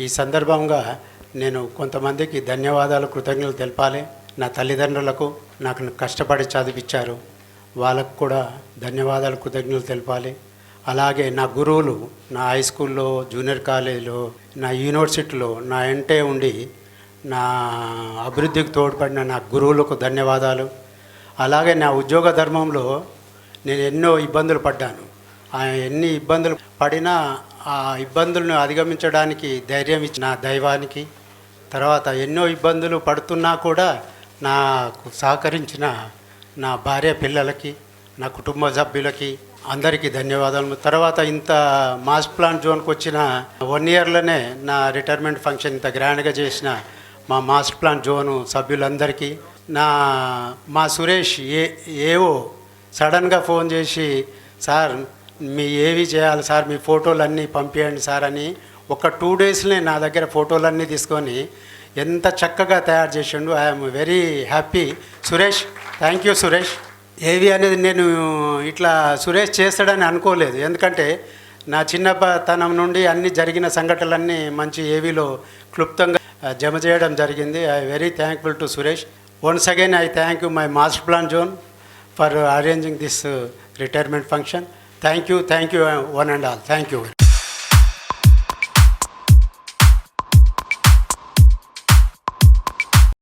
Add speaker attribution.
Speaker 1: ఈ సందర్భంగా నేను కొంతమందికి ధన్యవాదాలు కృతజ్ఞతలు తెలపాలి. నా తల్లిదండ్రులకు నాకు కష్టపడి చదివించారు వాళ్ళకు కూడా ధన్యవాదాలు కృతజ్ఞతలు తెలపాలి. అలాగే నా గురువులు నా హై స్కూల్లో జూనియర్ కాలేజీలో నా యూనివర్సిటీలో నా ఎంటే ఉండి నా అభివృద్ధికి తోడ్పడిన నా గురువులకు ధన్యవాదాలు. అలాగే నా ఉద్యోగ ధర్మంలో నేను ఎన్నో ఇబ్బందులు పడ్డాను. ఎన్ని ఇబ్బందులు పడినా ఆ ఇబ్బందులను అధిగమించడానికి ధైర్యం ఇచ్చిన దైవానికి తర్వాత ఎన్నో ఇబ్బందులు పడుతున్నా కూడా నాకు సహకరించిన నా భార్య పిల్లలకి నా కుటుంబ సభ్యులకి అందరికీ ధన్యవాదాలు. తర్వాత ఇంత మాస్ ప్లాంట్ జోన్కి వచ్చిన వన్ ఇయర్లోనే నా రిటైర్మెంట్ ఫంక్షన్ ఇంత గ్రాండ్గా చేసిన మా మాస్ ప్లాంట్ జోను సభ్యులందరికీ నా మా సురేష్ ఏ ఏవో సడన్గా ఫోన్ చేసి సార్ మీ ఏవి చేయాలి సార్? మీ ఫోటోలు అన్నీ పంపించండి సార్ అని ఒక టూ డేస్లోనే నా దగ్గర ఫోటోలన్నీ తీసుకొని ఎంత చక్కగా తయారు చేసిండు. I'm very happy. Suresh thank you Suresh. ఏవి అనేది నేను ఇట్లా సురేష్ చేస్తాడని అనుకోలేదు. ఎందుకంటే నా చిన్నతనం నుండి అన్ని జరిగిన సంఘటనలన్నీ మంచి ఏవీలో క్లుప్తంగా జమ చేయడం జరిగింది. I very thankful to Suresh. Once again I thank you my master plan zone for arranging this retirement function Thank you, thank you, one and all. Thank you.